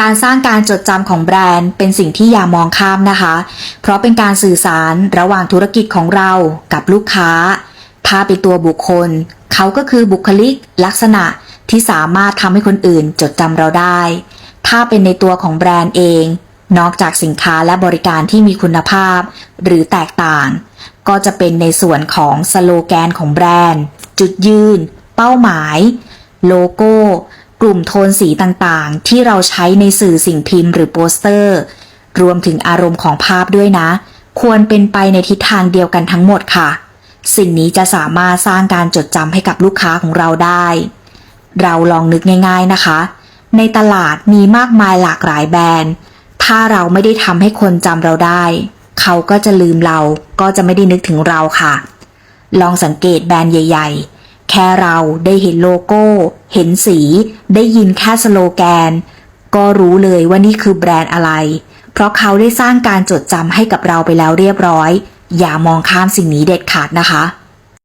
การสร้างการจดจำของแบรนด์เป็นสิ่งที่อย่ามองข้ามนะคะ เพราะเป็นการสื่อสารระหว่างธุรกิจของเรากับลูกค้าถ้าเป็นตัวบุคคล เขาก็คือบุคลิกลักษณะที่สามารถทำให้คนอื่นจดจำเราได้ ถ้าเป็นในตัวของแบรนด์เอง นอกจากสินค้าและบริการที่มีคุณภาพ หรือแตกต่าง ก็จะเป็นในส่วนของสโลแกนของแบรนด์ จุดยืน เป้าหมาย โลโก้ กลุ่มโทนสีต่างๆ ที่เราใช้ในสื่อสิ่งพิมพ์หรือโปสเตอร์ รวมถึงอารมณ์ของภาพด้วยนะ ควรเป็นไปในทิศทางเดียวกันทั้งหมดค่ะ สิ่งนี้จะสามารถสร้างการจดจำให้กับลูกค้าของเราได้ เราลองนึกง่าย ๆนะคะ ในตลาดมีมากมายหลากหลายแบรนด์ ถ้าเราไม่ได้ทำให้คนจำเราได้ เขาก็จะลืมเราก็จะไม่ได้นึกถึงเราค่ะ ลองสังเกตแบรนด์ใหญ่ ๆ แค่เราได้เห็นโลโก้ เห็นสี ได้ยินแค่สโลแกน ก็รู้เลยว่านี่คือแบรนด์อะไร เพราะเขาได้สร้างการจดจำให้กับเราไปแล้วเรียบร้อย อย่ามองข้ามสิ่งนี้เด็ดขาดนะคะ